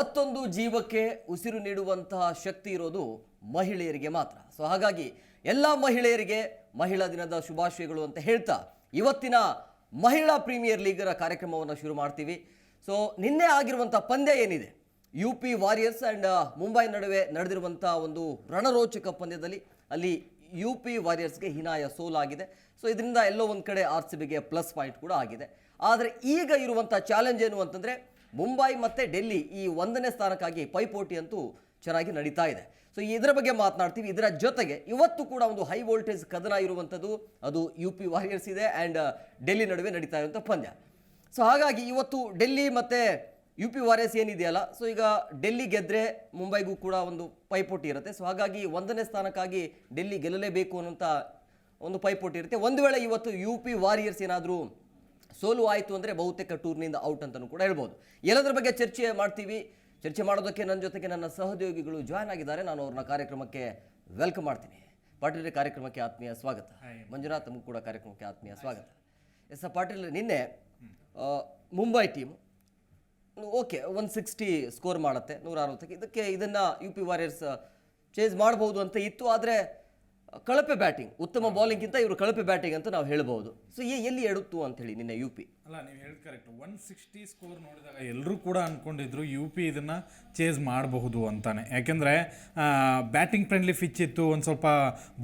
ಮತ್ತೊಂದು ಜೀವಕ್ಕೆ ಉಸಿರು ನೀಡುವಂತಹ ಶಕ್ತಿ ಇರೋದು ಮಹಿಳೆಯರಿಗೆ ಮಾತ್ರ. ಸೊ ಹಾಗಾಗಿ ಎಲ್ಲ ಮಹಿಳೆಯರಿಗೆ ಮಹಿಳಾ ದಿನದ ಶುಭಾಶಯಗಳು ಅಂತ ಹೇಳ್ತಾ ಇವತ್ತಿನ ಮಹಿಳಾ ಪ್ರೀಮಿಯರ್ ಲೀಗರ ಕಾರ್ಯಕ್ರಮವನ್ನು ಶುರು ಮಾಡ್ತೀವಿ. ಸೊ ನಿನ್ನೆ ಆಗಿರುವಂಥ ಪಂದ್ಯ ಏನಿದೆ? U P warriors and Mumbai ನಡುವೆ ನಡೆದಿರುವಂಥ ಒಂದು ರಣರೋಚಕ ಪಂದ್ಯದಲ್ಲಿ ಅಲ್ಲಿ ಯು ಪಿ ವಾರಿಯರ್ಸ್ಗೆ ಹೀನಾಯ ಸೋಲಾಗಿದೆ. ಸೊ ಇದರಿಂದ ಎಲ್ಲೋ ಒಂದು ಕಡೆ ಆರ್ ಸಿ ಬಿಗೆ ಪ್ಲಸ್ ಪಾಯಿಂಟ್ ಕೂಡ ಆಗಿದೆ. ಆದರೆ ಈಗ ಇರುವಂಥ ಚಾಲೆಂಜ್ ಏನು ಅಂತಂದರೆ ಮುಂಬೈ ಮತ್ತು ಡೆಲ್ಲಿ ಈ ಒಂದನೇ ಸ್ಥಾನಕ್ಕಾಗಿ ಪೈಪೋಟಿ ಅಂತೂ ಚೆನ್ನಾಗಿ ನಡೀತಾ ಇದೆ. ಸೊ ಇದರ ಬಗ್ಗೆ ಮಾತನಾಡ್ತೀವಿ. ಇದರ ಜೊತೆಗೆ ಇವತ್ತು ಕೂಡ ಒಂದು ಹೈ ವೋಲ್ಟೇಜ್ ಕದನ ಇರುವಂಥದ್ದು ಅದು ಯು ಪಿ ವಾರಿಯರ್ಸ್ ಇದೆ ಆ್ಯಂಡ್ ಡೆಲ್ಲಿ ನಡುವೆ ನಡೀತಾ ಇರುವಂಥ ಪಂದ್ಯ. ಸೊ ಹಾಗಾಗಿ ಇವತ್ತು ಡೆಲ್ಲಿ ಮತ್ತು ಯು ಪಿ ವಾರಿಯರ್ಸ್ ಏನಿದೆಯಲ್ಲ ಸೊ ಈಗ ಡೆಲ್ಲಿ ಗೆದ್ದರೆ ಮುಂಬೈಗೂ ಕೂಡ ಒಂದು ಪೈಪೋಟಿ ಇರುತ್ತೆ. ಸೊ ಹಾಗಾಗಿ ಒಂದನೇ ಸ್ಥಾನಕ್ಕಾಗಿ ಡೆಲ್ಲಿ ಗೆಲ್ಲಲೇಬೇಕು ಅನ್ನೋಂಥ ಒಂದು ಪೈಪೋಟಿ ಇರುತ್ತೆ. ಒಂದು ವೇಳೆ ಇವತ್ತು ಯು ಪಿ ವಾರಿಯರ್ಸ್ ಏನಾದರೂ ಸೋಲು ಆಯಿತು ಅಂದರೆ ಬಹುತೇಕ ಟೂರ್ನಿಂದ ಔಟ್ ಅಂತಲೂ ಕೂಡ ಹೇಳ್ಬೋದು. ಎಲ್ಲದರ ಬಗ್ಗೆ ಚರ್ಚೆ ಮಾಡ್ತೀವಿ. ಚರ್ಚೆ ಮಾಡೋದಕ್ಕೆ ನನ್ನ ಜೊತೆಗೆ ನನ್ನ ಸಹೋದ್ಯೋಗಿಗಳು ಜಾಯ್ನ್ ಆಗಿದ್ದಾರೆ. ನಾನು ಅವ್ರನ್ನ ಕಾರ್ಯಕ್ರಮಕ್ಕೆ ವೆಲ್ಕಮ್ ಮಾಡ್ತೀನಿ. ಪಾಟೀಲ್ ಕಾರ್ಯಕ್ರಮಕ್ಕೆ ಆತ್ಮೀಯ ಸ್ವಾಗತ. ಮಂಜುನಾಥ್ ತಮಗೂ ಕೂಡ ಕಾರ್ಯಕ್ರಮಕ್ಕೆ ಆತ್ಮೀಯ ಸ್ವಾಗತ. ಎಸ್ ಪಾಟೀಲ್ ನಿನ್ನೆ Mumbai team okay one sixty score ಮಾಡುತ್ತೆ. ನೂರ ಅರವತ್ತಕ್ಕೆ ಇದಕ್ಕೆ ಇದನ್ನು ಯು ಪಿ ವಾರಿಯರ್ಸ್ ಚೇಂಜ್ ಮಾಡ್ಬೋದು ಅಂತ ಇತ್ತು. ಆದರೆ ಕಳಪೆ ಬ್ಯಾಟಿಂಗ್ ಉತ್ತಮ ಬೌಲಿಂಗ್ಗಿಂತ ಇವರು ಕಳಪೆ ಬ್ಯಾಟಿಂಗ್ ಅಂತ ನಾವು ಹೇಳ್ಬೋದು ಸೊ ಎಲ್ಲಿ ಎಡುತ್ತು ಅಂತೇಳಿ ನಿನ್ನೆ ಯು ಪಿ ಅಲ್ಲ, ನೀವು ಹೇಳಿ ಕರೆಕ್ಟ್ ಒನ್ ಸಿಕ್ಸ್ಟಿ ಸ್ಕೋರ್ ನೋಡಿದಾಗ ಎಲ್ಲರೂ ಕೂಡ ಅಂದ್ಕೊಂಡಿದ್ರು ಯು ಪಿ ಇದನ್ನು ಚೇಸ್ ಮಾಡಬಹುದು ಅಂತಾನೆ. ಯಾಕೆಂದರೆ ಬ್ಯಾಟಿಂಗ್ ಫ್ರೆಂಡ್ಲಿ ಫಿಚ್ ಇತ್ತು, ಒಂದು ಸ್ವಲ್ಪ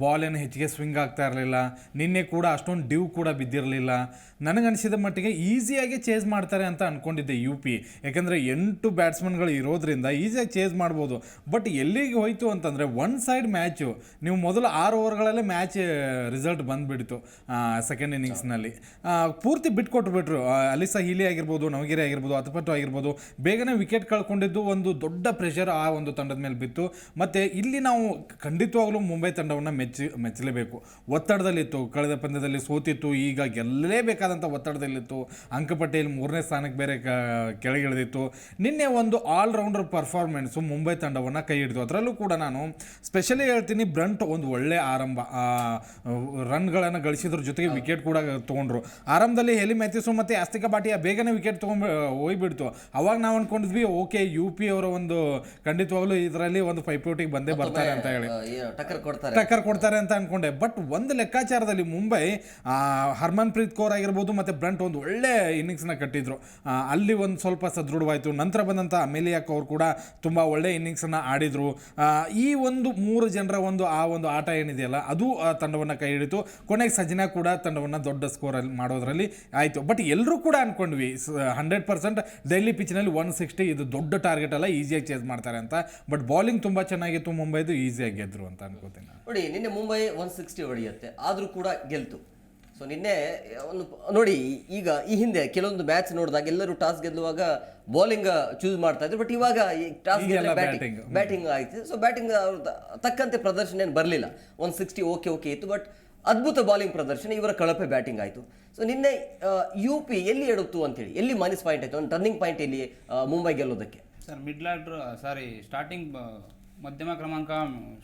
ಬಾಲ್ ಏನು ಹೆಚ್ಚಿಗೆ ಸ್ವಿಂಗ್ ಆಗ್ತಾ ಇರಲಿಲ್ಲ, ನಿನ್ನೆ ಕೂಡ ಅಷ್ಟೊಂದು ಡ್ಯೂ ಕೂಡ ಬಿದ್ದಿರಲಿಲ್ಲ. ನನಗನ್ಸಿದ ಮಟ್ಟಿಗೆ ಈಸಿಯಾಗಿ ಚೇಸ್ ಮಾಡ್ತಾರೆ ಅಂತ ಅಂದ್ಕೊಂಡಿದ್ದೆ ಯು ಪಿ ಯಾಕೆಂದರೆ, ಎಂಟು ಬ್ಯಾಟ್ಸ್ಮನ್ಗಳು ಇರೋದ್ರಿಂದ ಈಸಿಯಾಗಿ ಚೇಸ್ ಮಾಡ್ಬೋದು. ಬಟ್ ಎಲ್ಲಿಗೆ ಹೋಯಿತು ಅಂತಂದರೆ ಒನ್ ಸೈಡ್ ಮ್ಯಾಚು ನೀವು ಮೊದಲು ಆರು ಓವರ್ಗಳಲ್ಲೇ ಮ್ಯಾಚ್ ರಿಸಲ್ಟ್ ಬಂದ್ಬಿಡ್ತು ಸೆಕೆಂಡ್ ಇನ್ನಿಂಗ್ಸ್ನಲ್ಲಿ ಪೂರ್ತಿ ಬಿಟ್ಕೊಟ್ಬಿಟ್ರು. ಆ, ಅಲಿಸಾ ಹೀಲಿ ಆಗಿರ್ಬೋದು ನವಗಿರಿ ಆಗಿರ್ಬೋದು ಅತಪಟ್ಟು ಆಗಿರ್ಬೋದು ಬೇಗನೆ ವಿಕೆಟ್ ಕಳ್ಕೊಂಡಿದ್ದು ಒಂದು ದೊಡ್ಡ ಪ್ರೆಷರ್ ಆ ಒಂದು ತಂಡದ ಮೇಲೆ ಬಿತ್ತು. ಮತ್ತು ಇಲ್ಲಿ ನಾವು ಖಂಡಿತವಾಗಲೂ ಮುಂಬೈ ತಂಡವನ್ನು ಮೆಚ್ಚಿ ಮೆಚ್ಚಲೇಬೇಕು. ಒತ್ತಡದಲ್ಲಿತ್ತು ಕಳೆದ ಪಂದ್ಯದಲ್ಲಿ ಸೋತಿತ್ತು ಈಗ ಗೆಲ್ಲಲೇಬೇಕಾದಂಥ ಒತ್ತಡದಲ್ಲಿತ್ತು. ಅಂಕಪಟ್ಟಿಯಲ್ಲಿ ಮೂರನೇ ಸ್ಥಾನಕ್ಕೆ ಬೇರೆ ಕೆಳಗಿಳಿದಿತ್ತು. ನಿನ್ನೆ ಒಂದು ಆಲ್ರೌಂಡರ್ ಪರ್ಫಾರ್ಮೆನ್ಸು ಮುಂಬೈ ತಂಡವನ್ನು ಕೈ ಹಿಡಿದು. ಅದರಲ್ಲೂ ಕೂಡ ನಾನು ಸ್ಪೆಷಲಿ ಹೇಳ್ತೀನಿ ಬ್ರಂಟ್ ಒಂದು ಒಳ್ಳೆ ಆರಂಭ. ರನ್ಗಳನ್ನು ಗಳಿಸಿದ್ರ ಜೊತೆಗೆ ವಿಕೆಟ್ ಕೂಡ ತೊಗೊಂಡ್ರು. ಆರಂಭದಲ್ಲಿ ಹೆಲಿ ಮ್ಯಾಥ್ಯೂಸು ಮತ್ತು ಆಸ್ತಿಕ ಪಾಟಿಯ ಬೇಗನೆ ವಿಕೆಟ್ ತೊಗೊಂಡು ಹೋಗ್ಬಿಡ್ತು ಅವಾಗ ನಾವು ಅನ್ಕೊಂಡಿದ್ವಿ ಓಕೆ ಯು ಪಿ ಅವರ ಒಂದು ಖಂಡಿತವಾಗ್ಲೂ ಇದರಲ್ಲಿ ಒಂದು ಪೈಪೋಟಿಗೆ ಬಂದೇ ಬರ್ತಾರೆ ಅಂತ ಹೇಳಿ. ಟಕ್ಕರ್ ಕೊಡ್ತಾರೆ. ಟಕ್ಕರ್ ಕೊಡ್ತಾರೆ ಅಂತ ಅನ್ಕೊಂಡೆ. ಬಟ್ ಒಂದು ಲೆಕ್ಕಾಚಾರದಲ್ಲಿ ಮುಂಬೈ ಆ, ಹರ್ಮನ್ ಪ್ರೀತ್ ಕೌರ್ ಆಗಿರ್ಬೋದು ಮತ್ತು ಬ್ರಂಟ್ ಒಂದು ಒಳ್ಳೆ ಇನ್ನಿಂಗ್ಸ್ನ ಕಟ್ಟಿದ್ರು. ಅಲ್ಲಿ ಒಂದು ಸ್ವಲ್ಪ ಸದೃಢವಾಯಿತು. ನಂತರ ಬಂದಂಥ ಅಮೇಲಿಯಾ ಕೌರ್ ಕೂಡ ತುಂಬ ಒಳ್ಳೆ ಇನ್ನಿಂಗ್ಸನ್ನು ಆಡಿದರು. ಈ ಒಂದು ಮೂರು ಜನರ ಒಂದು ಆ ಒಂದು ಆಟ ಏನಿದೆಯಲ್ಲ ಅದು ಆ ತಂಡವನ್ನು ಕೈ ಹಿಡಿತು. ಕೊನೆಗೆ ಸಜಿನಾ ಕೂಡ ತಂಡವನ್ನು ದೊಡ್ಡ ಸ್ಕೋರಲ್ಲಿ ಮಾಡೋದ್ರಲ್ಲಿ ಆಯಿತು. ಬಟ್ ಎಲ್ಲರೂ ಕೂಡ ಅನ್ಕೊಂಡ್ವಿ. ಹಂಡ್ರೆಡ್ ಪರ್ಸೆಂಟ್ ಡೆಲ್ಲಿ ಪಿಚ್ನಲ್ಲಿ ಒನ್ ಸಿಕ್ಸ್ಟಿ ಇದು ದೊಡ್ಡ ಟಾರ್ಗೆಟ್ ಅಲ್ಲ ಈಸಿಯಾಗಿ ಚೇಸ್ ಮಾಡ್ತಾರೆ ಅಂತ. ಬಟ್ ಬೌಲಿಂಗ್ ತುಂಬ ಚೆನ್ನಾಗಿತ್ತು ಮುಂಬೈದು ಈಸಿಯಾಗಿ ಗೆದ್ರು ಅಂತ ಅನ್ಕೋತೀನಿ ನೋಡಿ ನಿನ್ನೆ ಮುಂಬೈ ಒನ್ ಸಿಕ್ಸ್ಟಿ ಹೊಡೆಯುತ್ತೆ ಆದರೂ ಕೂಡ ಗೆಲ್ತು. ಸೊ ನಿನ್ನೆ ಒಂದು ನೋಡಿ ಈಗ ಈ ಹಿಂದೆ ಕೆಲವೊಂದು ಮ್ಯಾಚ್ ನೋಡಿದಾಗ ಎಲ್ಲರೂ ಟಾಸ್ ಗೆಲ್ಲುವಾಗ ಬೌಲಿಂಗ್ ಚೂಸ್ ಮಾಡ್ತಾ ಇದ್ರು. ಬಟ್ ಇವಾಗ ಈ ಟಾಸ್ ಬ್ಯಾಟಿಂಗ್ ಬ್ಯಾಟಿಂಗ್ ಆಯ್ತು. ಸೊ ಬ್ಯಾಟಿಂಗ್ ತಕ್ಕಂತೆ ಪ್ರದರ್ಶನ ಏನು ಬರಲಿಲ್ಲ. ಒನ್ ಸಿಕ್ಸ್ಟಿ ಓಕೆ ಓಕೆ ಇತ್ತು. ಬಟ್ ಅದ್ಭುತ ಬೌಲಿಂಗ್ ಪ್ರದರ್ಶನ, ಇವರ ಕಳಪೆ ಬ್ಯಾಟಿಂಗ್ ಆಯಿತು. ಸೊ ನಿನ್ನೆ ಯು ಪಿ ಎಲ್ಲಿ ಎಡುತ್ತು ಅಂತೇಳಿ, ಎಲ್ಲಿ ಮೈನಸ್ ಪಾಯಿಂಟ್ ಆಯಿತು, ಒಂದು ಟರ್ನಿಂಗ್ ಪಾಯಿಂಟ್ ಇಲ್ಲಿ Mumbai ಗೆಲ್ಲೋದಕ್ಕೆ? Sir middle order sorry starting ಮಧ್ಯಮ ಕ್ರಮಾಂಕ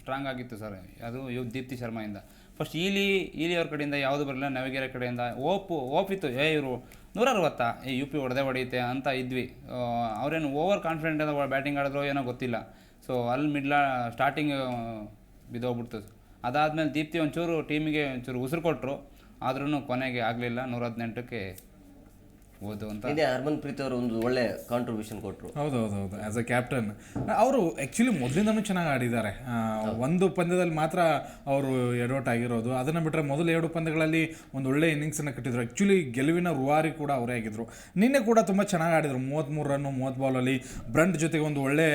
ಸ್ಟ್ರಾಂಗ್ ಆಗಿತ್ತು ಸರ್, ಅದು ದೀಪ್ತಿ ಶರ್ಮಾಯಿಂದ. ಫಸ್ಟ್ ಈಲಿ ಈಲಿ ಅವ್ರ ಕಡೆಯಿಂದ ಯಾವುದು ಬರಲಿಲ್ಲ ನವಗೆರೆ ಕಡೆಯಿಂದ. ಓಪು ಓಪ್ ಇತ್ತು. ಏ, ಇವರು ನೂರ ಅರವತ್ತಾ ಏ ಯು ಪಿ ಹೊಡೆದೆ ಹೊಡೆಯುತ್ತೆ ಅಂತ ಇದ್ವಿ. ಅವರೇನು ಅವ್ರೇನು ಓವರ್ ಕಾನ್ಫಿಡೆಂಟ್ ಬ್ಯಾಟಿಂಗ್ ಆಡಿದ್ರು ಏನೋ ಗೊತ್ತಿಲ್ಲ. ಸೊ ಅಲ್ಲಿ ಮಿಡ್ಲ ಸ್ಟಾರ್ಟಿಂಗ್ ಬಿದ್ದೋಗ್ಬಿಡ್ತು. ಅದಾದಮೇಲೆ ದೀಪ್ತಿ ಒಂಚೂರು ಟೀಮಿಗೆ ಒಂಚೂರು ಉಸಿರು ಕೊಟ್ಟರು ಆದ್ರೂ ಕೊನೆಗೆ ಆಗಲಿಲ್ಲ. ನೂರ ಹದಿನೆಂಟಕ್ಕೆ ಹೋದು ಅಂತ ಇದೆ ಹರ್ಮನ್ ಪ್ರೀತ್ ಅವರು ಒಂದು ಒಳ್ಳೆ ಕಾಂಟ್ರಿಬ್ಯೂಷನ್ ಕೊಟ್ಟರು ಹೌದು ಹೌದು ಹೌದು ಆಸ್ ಅ ಕ್ಯಾಪ್ಟನ್ ಅವರು ಆ್ಯಕ್ಚುಲಿ ಮೊದಲಿಂದನೂ ಚೆನ್ನಾಗಿ ಆಡಿದ್ದಾರೆ. ಒಂದು ಪಂದ್ಯದಲ್ಲಿ ಮಾತ್ರ ಅವರು ಎಡೌಟ್ ಆಗಿರೋದು. ಅದನ್ನು ಬಿಟ್ಟರೆ ಮೊದಲು ಎರಡು ಪಂದ್ಯಗಳಲ್ಲಿ ಒಂದು ಒಳ್ಳೆ ಇನ್ನಿಂಗ್ಸನ್ನು ಕಟ್ಟಿದ್ರು. ಆ್ಯಕ್ಚುಲಿ ಗೆಲುವಿನ ರುವಾರಿ ಕೂಡ ಅವರೇ ಆಗಿದ್ರು. ನಿನ್ನೆ ಕೂಡ ತುಂಬ ಚೆನ್ನಾಗಿ ಆಡಿದರು. ಮೂವತ್ತ್ಮೂರು ರನ್ನು ಮೂವತ್ತು ಬಾಲಲ್ಲಿ ಬ್ರಂಟ್ ಜೊತೆಗೆ ಒಂದು ಒಳ್ಳೆ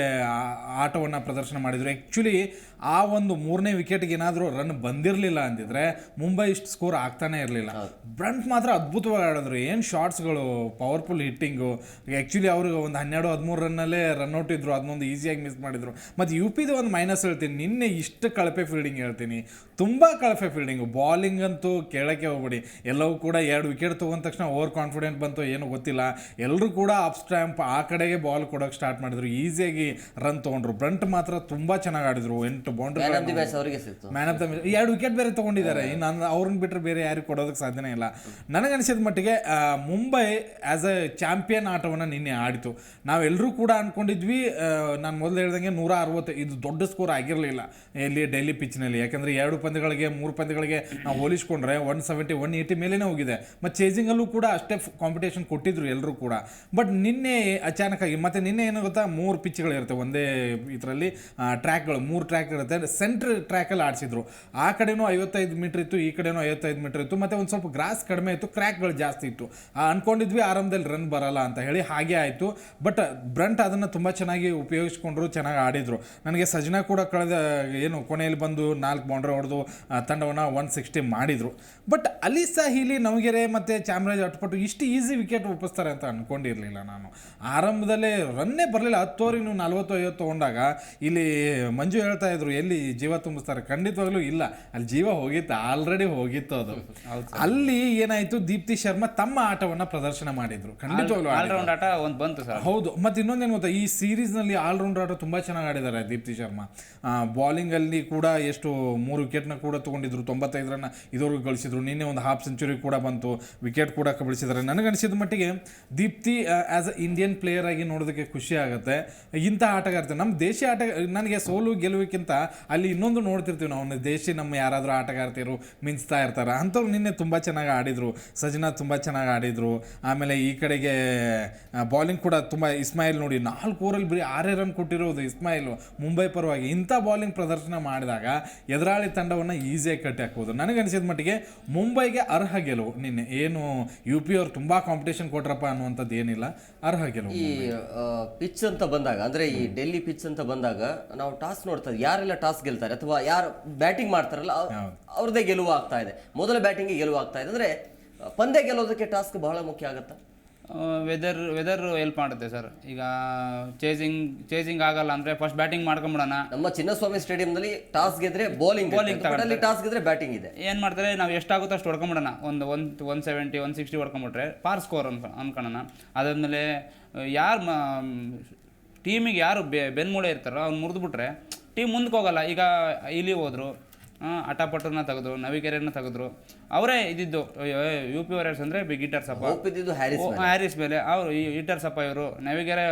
ಆಟವನ್ನು ಪ್ರದರ್ಶನ ಮಾಡಿದರು. ಆ್ಯಕ್ಚುಲಿ ಆ ಒಂದು ಮೂರನೇ ವಿಕೆಟ್ಗೆ ಏನಾದರೂ ರನ್ ಬಂದಿರಲಿಲ್ಲ ಅಂದಿದ್ರೆ ಮುಂಬೈ ಇಷ್ಟು ಸ್ಕೋರ್ ಆಗ್ತಾನೆ ಇರಲಿಲ್ಲ. ಬ್ರಂಟ್ ಮಾತ್ರ ಅದ್ಭುತವಾಗಿ ಆಡಿದ್ರು. ಏನು ಶಾರ್ಟ್ಸ್ಗಳು ಪವರ್ಫುಲ್ ಹಿಟ್ಟಿಂಗು ಆ್ಯಕ್ಚುಲಿ ಅವ್ರಿಗೆ ಒಂದು ಹನ್ನೆರಡು ಹದಿಮೂರು ರನ್ನಲ್ಲೇ ರನ್ಔಟ್ ಇದ್ದರು ಅದನ್ನೊಂದು ಈಸಿಯಾಗಿ ಮಿಸ್ ಮಾಡಿದ್ರು. ಮತ್ತು ಯು ಪಿದು ಒಂದು ಮೈನಸ್ ಹೇಳ್ತೀನಿ. ನಿನ್ನೆ ಇಷ್ಟು ಕಳಪೆ ಫೀಲ್ಡಿಂಗ್ ಹೇಳ್ತೀನಿ. ತುಂಬ ಕಳಪೆ ಫೀಲ್ಡಿಂಗು ಬಾಲಿಂಗ್ ಅಂತೂ ಕೇಳೋಕ್ಕೆ ಹೋಗ್ಬೇಡಿ. ಎಲ್ಲವೂ ಕೂಡ ಎರಡು ವಿಕೆಟ್ ತೊಗೊಂಡ ತಕ್ಷಣ ಓವರ್ ಕಾನ್ಫಿಡೆಂಟ್ ಬಂತು ಏನು ಗೊತ್ತಿಲ್ಲ. ಎಲ್ಲರೂ ಕೂಡ ಅಪ್ ಸ್ಟ್ಯಾಂಪ್ ಆ ಕಡೆಗೆ ಬಾಲ್ ಕೊಡೋಕೆ ಸ್ಟಾರ್ಟ್ ಮಾಡಿದ್ರು. ಈಸಿಯಾಗಿ ರನ್ ತೊಗೊಂಡ್ರು. ಬ್ರಂಟ್ ಮಾತ್ರ ತುಂಬ ಚೆನ್ನಾಗಿ ಆಡಿದ್ರು. ಎಂಟು boundary man of the match ಎರಡು ವಿಕೆಟ್ ಬೇರೆ ತೊಗೊಂಡಿದ್ದಾರೆ. ಇನ್ನು ಅವ್ರನ್ನ ಬಿಟ್ಟರೆ ಬೇರೆ ಯಾರಿಗೂ ಕೊಡೋದಕ್ಕೆ ಸಾಧ್ಯನೇ ಇಲ್ಲ. ನನಗನ್ಸಿದ ಮಟ್ಟಿಗೆ ಮುಂಬೈ ಆ್ಯಸ್ ಎ ಚಾಂಪಿಯನ್ ಆಟವನ್ನು ನಿನ್ನೆ ಆಡಿತು. ನಾವೆಲ್ಲರೂ ಕೂಡ ಅಂದ್ಕೊಂಡಿದ್ವಿ ನಾನು ಮೊದಲು ಹೇಳ್ದಂಗೆ ನೂರ ಅರವತ್ತು ಇದು ದೊಡ್ಡ ಸ್ಕೋರ್ ಆಗಿರಲಿಲ್ಲ ಇಲ್ಲಿ ಡೆಲ್ಲಿ ಪಿಚ್ನಲ್ಲಿ ಯಾಕಂದರೆ ಎರಡು ಪಂದ್ಯಗಳಿಗೆ ಮೂರು ಪಂದ್ಯಗಳಿಗೆ ನಾವು ಹೋಲಿಸ್ಕೊಂಡ್ರೆ ಒನ್ ಸೆವೆಂಟಿ ಒನ್ ಏಯ್ಟಿ ಮೇಲೇ ಹೋಗಿದೆ. ಮತ್ತು ಚೇಸಿಂಗಲ್ಲೂ ಕೂಡ ಅಷ್ಟೇ ಕಾಂಪಿಟೇಷನ್ ಕೊಟ್ಟಿದ್ರು ಎಲ್ಲರೂ ಕೂಡ. ಬಟ್ ನಿನ್ನೆ ಅಚಾನಕ್ ಆಗಿ ಮತ್ತು ನಿನ್ನೆ ಏನು ಗೊತ್ತಾ ಮೂರು ಪಿಚ್ಗಳಿರುತ್ತೆ ಒಂದೇ ಇದರಲ್ಲಿ ಟ್ರ್ಯಾಕ್ಗಳು ಮೂರು ಟ್ರ್ಯಾಕ್ ಇರುತ್ತೆ. ಸೆಂಟ್ರ್ ಟ್ರ್ಯಾಕಲ್ಲಿ ಆಡಿಸಿದ್ರು. ಆ ಕಡೆನೂ ಐವತ್ತೈದು ಮೀಟ್ರ್ ಇತ್ತು ಈ ಕಡೆನೂ ಐವತ್ತೈದು ಮೀಟ್ರ್ ಇತ್ತು ಮತ್ತು ಒಂದು ಸ್ವಲ್ಪ ಗ್ರಾಸ್ ಕಡಿಮೆ ಇತ್ತು ಕ್ರ್ಯಾಕ್ಗಳು ಜಾಸ್ತಿ ಇತ್ತು. ಆ, ಅನ್ಕೊಂಡಿದ್ವಿ ಆರಂಭದಲ್ಲಿ ರನ್ ಬರಲ್ಲ ಅಂತ ಹೇಳಿ ಹಾಗೆ ಆಯಿತು. ಬಟ್ ಬ್ರಂಟ್ ಅದನ್ನು ತುಂಬ ಚೆನ್ನಾಗಿ ಉಪಯೋಗಿಸ್ಕೊಂಡ್ರು ಚೆನ್ನಾಗಿ ಆಡಿದರು. ನನಗೆ ಸಜ್ನಾ ಕೂಡ ಕಳೆದ ಏನು ಕೊನೆಯಲ್ಲಿ ಬಂದು ನಾಲ್ಕು ಬೌಂಡ್ರಿ ಹೊಡೆದು ತಂಡವನ್ನು ಒನ್ ಸಿಕ್ಸ್ಟಿ ಮಾಡಿದರು. ಬಟ್ ಅಲಿಸಾ ಹೀಲಿ ನವಗೆರೆ ಮತ್ತು ಚಾಮರಾಜ ಅಟ್ಪಟ್ಟು ಇಷ್ಟು ಈಸಿ ವಿಕೆಟ್ ಒಪ್ಪಿಸ್ತಾರೆ ಅಂತ ಅಂದ್ಕೊಂಡಿರಲಿಲ್ಲ ನಾನು. ಆರಂಭದಲ್ಲೇ ರನ್ನೇ ಬರಲಿಲ್ಲ. ಹತ್ತು ಓವರಿಗೆ ನೀವು ನಲ್ವತ್ತು ಐವತ್ತು ತೊಗೊಂಡಾಗ ಇಲ್ಲಿ ಮಂಜು ಹೇಳ್ತಾ ಇದ್ರು ಎಲ್ಲಿ ಜೀವ ತುಂಬಿಸ್ತಾರೆ? ಖಂಡಿತವಾಗ್ಲೂ ಇಲ್ಲ. ಅಲ್ಲಿ ಜೀವ ಹೋಗಿತ್ತು ಆಲ್ರೆಡಿ ಹೋಗಿತ್ತು ಅದು. ಅಲ್ಲಿ ಏನಾಯಿತು ದೀಪ್ತಿ ಶರ್ಮಾ ತಮ್ಮ ಆಟವನ್ನು ಪ್ರದರ್ಶನ ಮಾಡಿದ್ರು. ಖಂಡಿತವಾಗ್ಲೂ. ಆಲ್ರೌಂಡ್ ಆಟ ಒಂದು ಬಂತು ಸರ್. ಹೌದು. ಮತ್ತೆ ಇನ್ನೊಂದೇನು ಗೊತ್ತಾ ಈ ಸೀರೀಸ್ನಲ್ಲಿ ಆಲ್ರೌಂಡ್ ಆಟ ತುಂಬ ಚೆನ್ನಾಗಿ ಆಡಿದ್ದಾರೆ ದೀಪ್ತಿ ಶರ್ಮಾ. ಬಾಲಿಂಗಲ್ಲಿ ಕೂಡ ಎಷ್ಟು ಮೂರು ವಿಕೆಟ್ನ ಕೂಡ ತಗೊಂಡಿದ್ರು ತೊಂಬತ್ತೈದು ರನ್ ಇದುವರೆಗೂ ಗಳಿಸಿದ್ರು. ನಿನ್ನೆ ಒಂದು ಹಾಫ್ ಸೆಂಚುರಿ ಕೂಡ ಬಂತು ವಿಕೆಟ್ ಕೂಡ ಕಬಳಿಸಿದ್ದಾರೆ. ನನಗನಿಸಿದ ಮಟ್ಟಿಗೆ Deepti as a Indian player ಆಗಿ ನೋಡೋದಕ್ಕೆ ಖುಷಿ ಆಗುತ್ತೆ. ಇಂಥ ಆಟಗಾರ್ತೆ ನಮ್ಮ ದೇಶಿ ಆಟ ನನಗೆ ಸೋಲು ಗೆಲುವಿಕ್ಕಿಂತ ಅಲ್ಲಿ ಇನ್ನೊಂದು ನೋಡ್ತಿರ್ತೀವಿ ನಾವು ದೇಶಿ ನಮ್ಮ ಯಾರಾದರೂ ಆಟಗಾರ್ತಿಯರು ಮಿಂಚ್ತಾ ಇರ್ತಾರೆ. ಅಂಥವ್ರು ನಿನ್ನೆ ತುಂಬ ಚೆನ್ನಾಗಿ ಆಡಿದರು. ಸಜನಾ ತುಂಬ ಚೆನ್ನಾಗಿ ಆಡಿದರು. ಆಮೇಲೆ ಈ ಕಡೆಗೆ ಬಾಲಿಂಗ್ ಕೂಡ ತುಂಬ ಇಸ್ಮಾಯಿಲ್ ನೋಡಿ ನಾಲ್ಕು ಓವರಲ್ಲಿ ಬರೀ ಆರೇ ರನ್ ಕೊಟ್ಟಿರೋದು ಇಸ್ಮಾಯಿಲ್. ಮುಂಬೈ ಪರವಾಗಿ ಇಂಥ ಬಾಲಿಂಗ್ ಪ್ರದರ್ಶನ ಮಾಡಿದಾಗ ಎದುರಾಳಿ ತಂಡವನ್ನು ಈಸಿಯಾಗಿ ಕಟ್ಟಿ ಹಾಕ್ಬೋದು. ನನಗನ್ಸಿದ ಮಟ್ಟಿಗೆ ಮುಂಬೈಗೆ ಅರ್ಹ ಗೆಲುವು. ನಿನ್ನೆ ಏನು ಯು ಪಿ ಅವ್ರು ತುಂಬ ಕಾಂಪಿಟೇಷನ್ ಕೊಟ್ರಪ್ಪ ಅನ್ನುವಂಥದ್ದು ಏನಿಲ್ಲ. ಅರ್ಹ ಗೆಲುವು ಈ ಪಿಚ್ ಅಂತ ಬಂದಾಗ ಅಂದರೆ ಈ ಡೆಲ್ಲಿ ಪಿಚ್ ಅಂತ ಬಂದಾಗ ನಾವು ಟಾಸ್ ನೋಡ್ತಾ. ಯಾರೆಲ್ಲ ಟಾಸ್ ಗೆಲ್ತಾರೆ? ಅಥವಾ ಯಾರು ಬ್ಯಾಟಿಂಗ್ ಮಾಡ್ತಾರಲ್ಲ ಅವ್ರದೇ ಅವ್ರದ್ದೇ ಗೆಲುವು ಆಗ್ತಾ ಇದೆ. ಮೊದಲ ಬ್ಯಾಟಿಂಗ್ ಗೆಲುವು ಆಗ್ತಾ ಇದೆ. ಅಂದ್ರೆ ಪಂದ್ಯ ಗೆಲ್ಲೋದಕ್ಕೆ ಟಾಸ್ಕ್ ಬಹಳ ಮುಖ್ಯ ಆಗುತ್ತಾ? ವೆದರ್ ವೆದರ್ ಹೆಲ್ಪ್ ಮಾಡುತ್ತೆ ಸರ್ ಈಗ ಚೇಸಿಂಗ್ ಚೇಸಿಂಗ್ ಆಗಲ್ಲ ಅಂದರೆ ಫಸ್ಟ್ ಬ್ಯಾಟಿಂಗ್ ಮಾಡ್ಕೊಂಬಿಡೋಣ. ನಮ್ಮ ಚಿನ್ನಸ್ವಾಮಿ ಸ್ಟೇಡಿಯಂನಲ್ಲಿ ಟಾಸ್ ಗೆದ್ರೆ ಬೌಲಿಂಗ್ ಬೌಲಿಂಗ್ ಟಾಸ್ ಗೆದ್ರೆ ಬ್ಯಾಟಿಂಗ್ ಇದೆ. ಏನು ಮಾಡ್ತಾರೆ ನಾವು ಎಷ್ಟಾಗುತ್ತೋ ಅಷ್ಟು ಹೊಡ್ಕೊಂಬಿಡೋಣ. ಒಂದು one one seventy one sixty ಹೊಡ್ಕೊಂಬಿಟ್ರೆ par score ಅನ್ಕ ಅನ್ಕೊಳ್ಳೋಣ ಅದಾದಮೇಲೆ ಯಾರು ಟೀಮಿಗೆ ಯಾರು ಬೆ ಬೆನ್ಮೂಳೆ ಇರ್ತಾರೋ ಅವ್ನು ಮುರಿದ್ಬಿಟ್ರೆ ಟೀಮ್ ಮುಂದಕ್ಕೆ ಹೋಗಲ್ಲ. ಈಗ ಇಲ್ಲಿ ಹೋದ್ರು ಅಟಾಪಟ್ಟನ್ನ ತೆಗೆದ್ರು ನವಿಕೆರೆನ ತೆಗೆದ್ರು. ಅವರೇ ಇದ್ದಿದ್ದು ಯು ಪಿ ವಾರಿಯರ್ಸ್ ಅಂದರೆ ಬಿಗ್ ಇಟರ್ ಸಪ್ಪ. ಹ್ಯಾರಿಸ್ ಮೇಲೆ. ಅವರು ಈ ಇಟರ್ ಸಪ್ಪ ಇವರು. ನವಿಗೆರೆ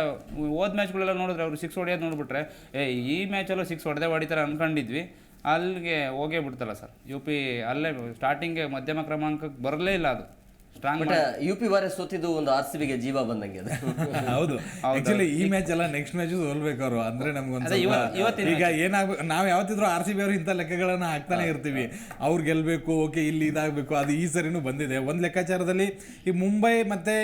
ಹೋದ ಮ್ಯಾಚ್ಗಳೆಲ್ಲ ನೋಡಿದ್ರೆ ಅವರು ಸಿಕ್ಸ್ ಹೊಡೆಯೋದು ನೋಡ್ಬಿಟ್ರೆ ಏ ಈ ಮ್ಯಾಚಲ್ಲೂ ಸಿಕ್ಸ್ ಹೊಡೆದೇ ಹೊಡಿತಾರೆ ಅನ್ಕೊಂಡಿದ್ವಿ. ಅಲ್ಲಿಗೆ ಹೋಗೇ ಬಿಡ್ತಲ್ಲ ಸರ್. ಯು ಪಿ ಅಲ್ಲೇ ಸ್ಟಾರ್ಟಿಂಗ್ಗೆ ಮಧ್ಯಮ ಕ್ರಮಾಂಕಕ್ಕೆ ಬರಲೇ ಇಲ್ಲ ಅದು. ಬಟ್ ಯು ಪಿ ವಾರೆ ಸೋತಿದ್ದು ಒಂದು ಆರ್ ಸಿ ಬಿಗೆ ಜೀವ ಬಂದಂಗೆ ಅದು. ಹೌದು. ಆಕ್ಚುಲಿ ಈ ಮ್ಯಾಚ್ ಎಲ್ಲ ನೆಕ್ಸ್ಟ್ ಮ್ಯಾಚ್ ಸೋಲ್ಬೇಕು ಅವರು. ಅಂದ್ರೆ ನಮ್ಗೊಂದು ಈಗ ಏನಾಗ್ಬೇಕು ನಾವು ಯಾವತ್ತಿದ್ರು ಆರ್ ಸಿ ಬಿ ಅವರು ಇಂಥ ಲೆಕ್ಕಗಳನ್ನ ಹಾಕ್ತಾನೆ ಇರ್ತೀವಿ. ಅವ್ರು ಗೆಲ್ಬೇಕು ಓಕೆ ಇಲ್ಲಿ ಇದಾಗಬೇಕು ಅದು ಈ ಸರಿನೂ ಬಂದಿದೆ. ಒಂದು ಲೆಕ್ಕಾಚಾರದಲ್ಲಿ ಈ ಮುಂಬೈ ಮತ್ತೆ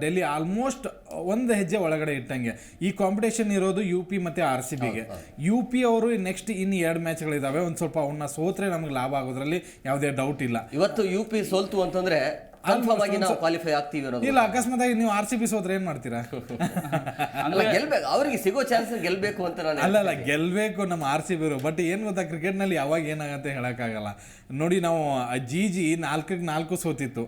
ಡೆಲ್ಲಿ ಆಲ್ಮೋಸ್ಟ್ ಒಂದು ಹೆಜ್ಜೆ ಒಳಗಡೆ ಇಟ್ಟಂಗೆ. ಈ ಕಾಂಪಿಟೇಷನ್ ಇರೋದು ಯು ಪಿ ಮತ್ತೆ ಆರ್ ಸಿ ಬಿಗೆ. ಯು ಪಿ ಅವರು ನೆಕ್ಸ್ಟ್ ಇನ್ನು ಎರಡು ಮ್ಯಾಚ್ಗಳಿದಾವೆ ಒಂದು ಸ್ವಲ್ಪ ಅವನ್ನ ಸೋತ್ರೆ ನಮ್ಗೆ ಲಾಭ ಆಗೋದ್ರಲ್ಲಿ ಯಾವುದೇ ಡೌಟ್ ಇಲ್ಲ. ಇವತ್ತು ಯು ಪಿ ಸೋಲ್ತು ಅಂತಂದ್ರೆ ನಾವು ಕ್ವಾಲಿಫೈ ಆಗ್ತೀವಿ ಅನ್ನೋದು ಇಲ್ಲ ಅಕಸ್ಮಾತ್ ಆಗಿ ನೀವು ಆರ್ ಸಿ ಬಿ ಸೋತ್ರೆ ಏನ್ ಮಾಡ್ತೀರಾ? ಅಲ್ಲ ಗೆಲ್ಬೇಕು. ಅವ್ರಿಗೆ ಸಿಗೋ ಚಾನ್ಸ್ ಗೆಲ್ಬೇಕು ಅಂತ ನಾನು ಅಲ್ಲ ಗೆಲ್ಬೇಕು ನಮ್ಮ ಆರ್ ಸಿ ಬಿರು ಬಟ್ ಏನ್ ಗೊತ್ತಾ ಕ್ರಿಕೆಟ್ನಲ್ಲಿ ಯಾವಾಗ ಏನಾಗತ್ತೆ ಹೇಳಕ್ಕಾಗಲ್ಲ. ನೋಡಿ ನಾವು ಜಿ ಜಿ ನಾಲ್ಕಕ್ಕೆ ನಾಲ್ಕು ಸೋತಿತ್ತು.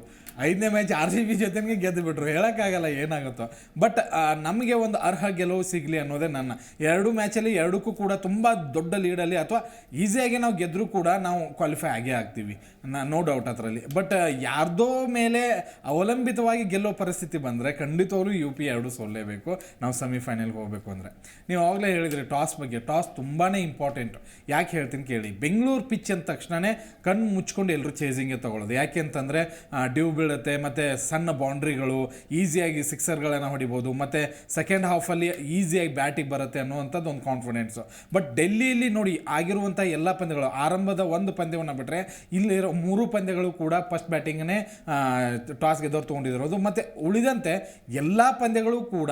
ಐದನೇ ಮ್ಯಾಚ್ ಆರ್ ಸಿ ಬಿ ಜೊತೆಗೆ ಗೆದ್ದು ಬಿಟ್ರು ಹೇಳೋಕ್ಕಾಗಲ್ಲ ಏನಾಗುತ್ತೋ. ಬಟ್ ನಮಗೆ ಒಂದು ಅರ್ಹ ಗೆಲುವು ಸಿಗಲಿ ಅನ್ನೋದೇ ನನ್ನ. ಎರಡು ಮ್ಯಾಚಲ್ಲಿ ಎರಡಕ್ಕೂ ಕೂಡ ತುಂಬ ದೊಡ್ಡ ಲೀಡಲ್ಲಿ ಅಥವಾ ಈಸಿಯಾಗಿ ನಾವು ಗೆದ್ದರೂ ಕೂಡ ನಾವು ಕ್ವಾಲಿಫೈ ಆಗೇ ಆಗ್ತೀವಿ. ನೋ ಡೌಟ್ ಅದರಲ್ಲಿ. ಬಟ್ ಯಾರ್ದೋ ಮೇಲೆ ಅವಲಂಬಿತವಾಗಿ ಗೆಲ್ಲೋ ಪರಿಸ್ಥಿತಿ ಬಂದರೆ ಖಂಡಿತವಾಗ್ಲೂ ಯು ಪಿ ಎರಡು ಸೋಲ್ಲೇಬೇಕು. ನಾವು ಸೆಮಿಫೈನಲ್ಗೆ ಹೋಗಬೇಕು ಅಂದರೆ. ನೀವು ಆಗಲೇ ಹೇಳಿದ್ರಿ ಟಾಸ್ ಬಗ್ಗೆ. ಟಾಸ್ ತುಂಬಾ ಇಂಪಾರ್ಟೆಂಟ್ ಯಾಕೆ ಹೇಳ್ತೀನಿ ಕೇಳಿ. ಬೆಂಗಳೂರು ಪಿಚ್ ಅಂದ ತಕ್ಷಣವೇ ಕಣ್ಣು ಮುಚ್ಕೊಂಡು ಎಲ್ಲರೂ ಚೇಸಿಂಗ್ಗೆ ತಗೊಳ್ಳೋದು. ಯಾಕೆ ಅಂತಂದರೆ ಡ್ಯೂ ಬೀಳುತ್ತೆ, ಮತ್ತು ಸಣ್ಣ ಬೌಂಡ್ರಿಗಳು ಈಸಿಯಾಗಿ ಸಿಕ್ಸರ್ಗಳನ್ನು ಹೊಡಿಬೋದು, ಮತ್ತು ಸೆಕೆಂಡ್ ಹಾಫಲ್ಲಿ ಈಸಿಯಾಗಿ ಬ್ಯಾಟಿಗೆ ಬರುತ್ತೆ ಅನ್ನುವಂಥದ್ದು ಒಂದು ಕಾನ್ಫಿಡೆನ್ಸು ಬಟ್ ಡೆಲ್ಲಿಯಲ್ಲಿ ನೋಡಿ, ಆಗಿರುವಂಥ ಎಲ್ಲ ಪಂದ್ಯಗಳು, ಆರಂಭದ ಒಂದು ಪಂದ್ಯವನ್ನು ಬಿಟ್ಟರೆ ಇಲ್ಲಿರೋ ಮೂರು ಪಂದ್ಯಗಳು ಕೂಡ ಫಸ್ಟ್ ಬ್ಯಾಟಿಂಗನ್ನೇ ಟಾಸ್ ಗೆದ್ದವ್ರು ತೊಗೊಂಡಿರೋದು ಮತ್ತು ಉಳಿದಂತೆ ಎಲ್ಲ ಪಂದ್ಯಗಳು ಕೂಡ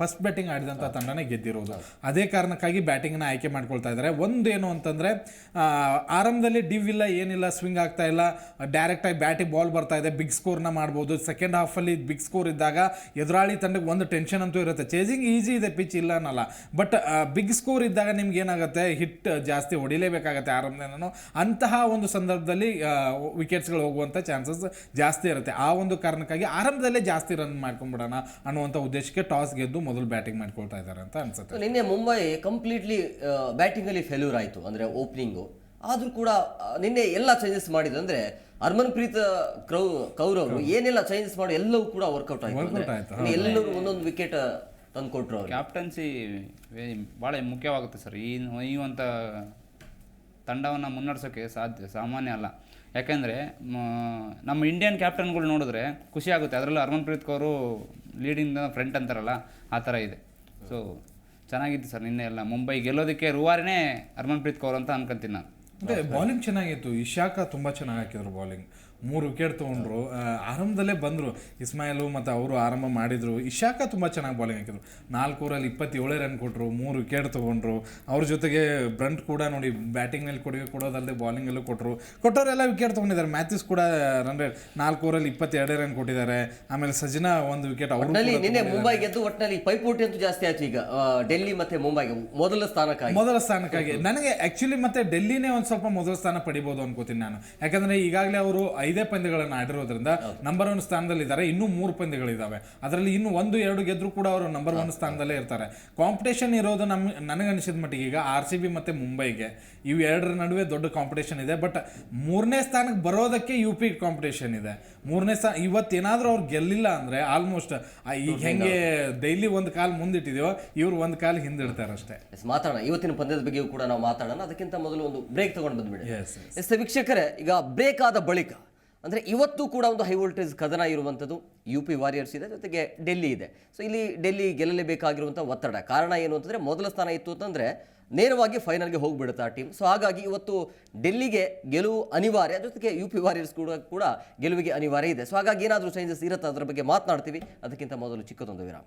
ಫಸ್ಟ್ ಬ್ಯಾಟಿಂಗ್ ಆಡಿದಂಥ ತಂಡನೇ ಗೆದ್ದಿರೋದು. ಅದೇ ಕಾರಣಕ್ಕಾಗಿ ಬ್ಯಾಟಿಂಗ್ನ ಆಯ್ಕೆ ಮಾಡ್ಕೊಳ್ತಾ ಇದ್ದಾರೆ. ಒಂದೇನು ಅಂತಂದರೆ ಆರಂಭದಲ್ಲಿ ಡಿವ್ ಇಲ್ಲ, ಏನಿಲ್ಲ ಸ್ವಿಂಗ್ ಆಗ್ತಾ ಇಲ್ಲ. ಡೈರೆಕ್ಟಾಗಿ ಬ್ಯಾಟಿಂಗ್ ಬಾಲ್ ಬರ್ತಾ ಇದೆ. ಬಿಗ್ ಸ್ಕೋರ್ನ ಮಾಡ್ಬೋದು. ಸೆಕೆಂಡ್ ಹಾಫಲ್ಲಿ ಬಿಗ್ ಸ್ಕೋರ್ ಇದ್ದಾಗ ಎದುರಾಳಿ ತಂಡಕ್ಕೆ ಒಂದು ಟೆನ್ಷನ್ ಅಂತೂ ಇರುತ್ತೆ. ಚೇಸಿಂಗ್ ಈಸಿ ಇದೆ ಪಿಚ್ ಇಲ್ಲ ಅನ್ನಲ್ಲ. ಬಟ್ ಬಿಗ್ ಸ್ಕೋರ್ ಇದ್ದಾಗ ನಿಮ್ಗೆ ಏನಾಗುತ್ತೆ? ಹಿಟ್ ಜಾಸ್ತಿ ಹೊಡಿಲೇಬೇಕಾಗತ್ತೆ ಆರಂಭದಿಂದ ಅಂತಹ ಒಂದು ಸಂದರ್ಭದಲ್ಲಿ ವಿಕೆಟ್ಸ್ಗಳು ಹೋಗುವಂಥ ಚಾನ್ಸಸ್ ಜಾಸ್ತಿ ಇರುತ್ತೆ. ಆ ಒಂದು ಕಾರಣಕ್ಕಾಗಿ ಆರಂಭದಲ್ಲೇ ಜಾಸ್ತಿ ರನ್ ಮಾಡ್ಕೊಂಡ್ಬಿಡೋಣ ಅನ್ನುವಂಥ ಉದ್ದೇಶಕ್ಕೆ ಟಾಸ್ ಗೆದ್ದು ಮೊದಲು ಬ್ಯಾಟಿಂಗ್ ಮಾಡ್ಕೊಳ್ತಾ ಇದ್ದಾರೆ ಅಂತ ಅನ್ಸುತ್ತೆ. ನಿನ್ನೆ ಮುಂಬೈ ಕಂಪ್ಲೀಟ್ಲಿ ಬ್ಯಾಟಿಂಗ್ ಅಲ್ಲಿ ಫೇಲ್ಯೂರ್ ಆಯಿತು ಅಂದ್ರೆ ಓಪನಿಂಗ್ ಆದ್ರೂ ಕೂಡ ನಿನ್ನೆ ಎಲ್ಲ ಚೇಂಜಸ್ ಮಾಡಿದ್ರು. ಅಂದ್ರೆ ಹರ್ಮನ್ಪ್ರೀತ್ ಕ್ರೌ ಕೌರ್ ಅವರು ಏನೆಲ್ಲ ಚೇಂಜಸ್ ಮಾಡಿ ಎಲ್ಲವೂ ಕೂಡ ವರ್ಕೌಟ್ ಆಯ್ತು. ಎಲ್ಲರೂ ಒಂದೊಂದು ವಿಕೆಟ್ ತಂದು ಕೊಟ್ರು ಅವ್ರಿಗೆ ಕ್ಯಾಪ್ಟನ್ಸಿ ಭಾಳ ಮುಖ್ಯವಾಗುತ್ತೆ ಸರ್. ಈ ಈ ಒಂದು ತಂಡವನ್ನು ಮುನ್ನಡೆಸೋಕ್ಕೆ ಸಾಧ್ಯ, ಸಾಮಾನ್ಯ ಅಲ್ಲ. ಯಾಕೆಂದರೆ ನಮ್ಮ ಇಂಡಿಯನ್ ಕ್ಯಾಪ್ಟನ್ಗಳು ನೋಡಿದ್ರೆ ಖುಷಿ ಆಗುತ್ತೆ. ಅದರಲ್ಲೂ ಹರ್ಮನ್ಪ್ರೀತ್ ಕೌರು ಲೀಡಿಂಗ್ ಫ್ರಂಟ್ ಅಂತಾರಲ್ಲ, ಆ ಥರ ಇದೆ. ಸೊ ಚೆನ್ನಾಗಿತ್ತು ಸರ್ ನಿನ್ನೆ ಎಲ್ಲ. ಮುಂಬೈ ಗೆಲ್ಲೋದಕ್ಕೆ ರೂವಾರಿನೇ ಹರ್ಮನ್ಪ್ರೀತ್ ಕೌರ್ ಅಂತ ಅನ್ಕೊಂತೀನಿ ನಾನು. ಅದೇ ಬಾಲಿಂಗ್ ಚೆನ್ನಾಗಿತ್ತು. ಇಶಾಖ ತುಂಬ ಚೆನ್ನಾಗಿ ಹಾಕಿದ್ರು ಬಾಲಿಂಗ್ ಮೂರು ವಿಕೆಟ್ ತೊಗೊಂಡ್ರು. ಆರಂಭದಲ್ಲೇ ಬಂದ್ರು. ಇಸ್ಮಾಯಿಲು ಮತ್ತು ಅವರು ಆರಂಭ ಮಾಡಿದ್ರು. ಇಶಾಕ ತುಂಬಾ ಚೆನ್ನಾಗಿ ಬಾಲಿಂಗ್ ಹಾಕಿದ್ರು. ನಾಲ್ಕು ಓವರಲ್ಲಿ ಇಪ್ಪತ್ತೇಳೇ ರನ್ ಕೊಟ್ಟರು ಮೂರು ವಿಕೆಟ್ ತೊಗೊಂಡ್ರು. ಅವ್ರ ಜೊತೆಗೆ ಬ್ರಂಟ್ ಕೂಡ ನೋಡಿ ಬ್ಯಾಟಿಂಗ್ನಲ್ಲಿ ಕೊಡುಗೆ ಕೊಡೋದಲ್ಲದೆ ಬಾಲಿಂಗಲ್ಲೂ ಕೊಟ್ಟರು ಕೊಟ್ಟವರೆಲ್ಲ ವಿಕೆಟ್ ತೊಗೊಂಡಿದ್ದಾರೆ. ಮ್ಯಾಥ್ಯೂಸ್ ಕೂಡ ರನ್ ರೇಟ್ ನಾಲ್ಕು ಓವರಲ್ಲಿ ಇಪ್ಪತ್ತೆರಡೇ ರನ್ ಕೊಟ್ಟಿದ್ದಾರೆ. ಆಮೇಲೆ ಸಜಿನಾ ಒಂದು ವಿಕೆಟ್ ಅವರು ನಿನ್ನೆ ಮುಂಬೈ ಗೆದ್ದು ಒಟ್ಟಿನಲ್ಲಿ ಪೈಪೋಟಿ ಅಂತೂ ಜಾಸ್ತಿ ಆಯ್ತು ಈಗ. ಡೆಲ್ಲಿ ಮತ್ತೆ ಮುಂಬೈಗೆ ಮೊದಲ ಸ್ಥಾನಕ್ಕಾಗಿ. ಮೊದಲ ಸ್ಥಾನಕ್ಕಾಗಿ. ನನಗೆ ಆಕ್ಚುಲಿ ಮತ್ತೆ ಡೆಲ್ಲಿನೇ ಒಂದು ಸ್ವಲ್ಪ ಮೊದಲ ಸ್ಥಾನ ಪಡಿಬೋದು ಅನ್ಕೋತೀನಿ ನಾನು. ಯಾಕಂದ್ರೆ ಈಗಾಗಲೇ ಅವರು ಐದೇ ಪಂದ್ಯಗಳನ್ನು ಆಡಿರೋದ್ರಿಂದ ನಂಬರ್ ಒನ್ ಸ್ಥಾನದಲ್ಲಿದ್ದಾರೆ. ಇನ್ನೂ ಮೂರು ಪಂದ್ಯಗಳಿದ್ದಾವೆ ಅದರಲ್ಲಿ ಇನ್ನೂ ಒಂದು ಎರಡು ಗೆದ್ರು ಕೂಡ ಅವರು ನಂಬರ್ ಒನ್ ಸ್ಥಾನದಲ್ಲೇ ಇರ್ತಾರೆ. ಕಾಂಪಿಟೇಷನ್ ಇರೋದು ನಮ್ ಅನಿಸಿದ ಮಟ್ಟಿಗೆ ಈಗ ಆರ್ ಸಿ ಬಿ ಮತ್ತೆ ಮುಂಬೈಗೆ. ಇವು ಎರಡರ ನಡುವೆ ದೊಡ್ಡ ಕಾಂಪಿಟೇಷನ್ ಇದೆ. ಬಟ್ ಮೂರನೇ ಸ್ಥಾನಕ್ಕೆ ಬರೋದಕ್ಕೆ ಯು ಪಿ ಕಾಂಪಿಟೇಷನ್ ಇದೆ. ಮೂರನೇ ಸ್ಥಾನ ಇವತ್ತೇನಾದರೂ ಅವ್ರು ಗೆಲ್ಲಿಲ್ಲ ಅಂದ್ರೆ ಆಲ್ಮೋಸ್ಟ್ ಈಗ ಹೆಂಗೆ ಡೈಲಿ ಒಂದು ಕಾಲು ಮುಂದಿಟ್ಟಿದೆಯೋ ಇವ್ರು ಒಂದು ಕಾಲು ಹಿಂದಿಡ್ತಾರೆ ಅಷ್ಟೇ ಮಾತಾಡೋಣ. ಇವತ್ತಿನ ಪಂದ್ಯದ ಬಗ್ಗೆಯೂ ಕೂಡ ನಾವು ಮಾತಾಡೋಣ. ಅದಕ್ಕಿಂತ ಮೊದಲು ಒಂದು ಬ್ರೇಕ್ ತಗೊಂಡು ಬಂದ್ಬಿಡಿ. ಎಸ್ ಎಸ್ ವೀಕ್ಷಕರೇ ಈಗ ಬ್ರೇಕ್ ಆದ ಬಳಿಕ ಅಂದರೆ ಇವತ್ತು ಕೂಡ ಒಂದು ಹೈ ವೋಲ್ಟೇಜ್ ಕದನ ಇರುವಂಥದ್ದು ಯು ಪಿ ವಾರಿಯರ್ಸ್ ಇದೆ, ಜೊತೆಗೆ ಡೆಲ್ಲಿ ಇದೆ. ಸೊ ಇಲ್ಲಿ ಡೆಲ್ಲಿ ಗೆಲ್ಲಲೇಬೇಕಾಗಿರುವಂಥ ಒತ್ತಡ. ಕಾರಣ ಏನು ಅಂತಂದರೆ, ಮೊದಲ ಸ್ಥಾನ ಇತ್ತು ಅಂತಂದರೆ ನೇರವಾಗಿ ಫೈನಲ್ಗೆ ಹೋಗಿಬಿಡುತ್ತೆ ಆ ಟೀಮ್ ಸೊ ಹಾಗಾಗಿ ಇವತ್ತು ಡೆಲ್ಲಿಗೆ ಗೆಲುವು ಅನಿವಾರ್ಯ, ಜೊತೆಗೆ ಯು ಪಿ ವಾರಿಯರ್ಸ್ ಕೂಡ ಕೂಡ ಗೆಲುವಿಗೆ ಅನಿವಾರ್ಯ ಇದೆ. ಸೊ ಹಾಗಾಗಿ ಏನಾದರೂ ಚೇಂಜಸ್ ಇರುತ್ತೆ ಅದರ ಬಗ್ಗೆ ಮಾತನಾಡ್ತೀವಿ. ಅದಕ್ಕಿಂತ ಮೊದಲು ಚಿಕ್ಕದೊಂದು ವಿರಾಮ.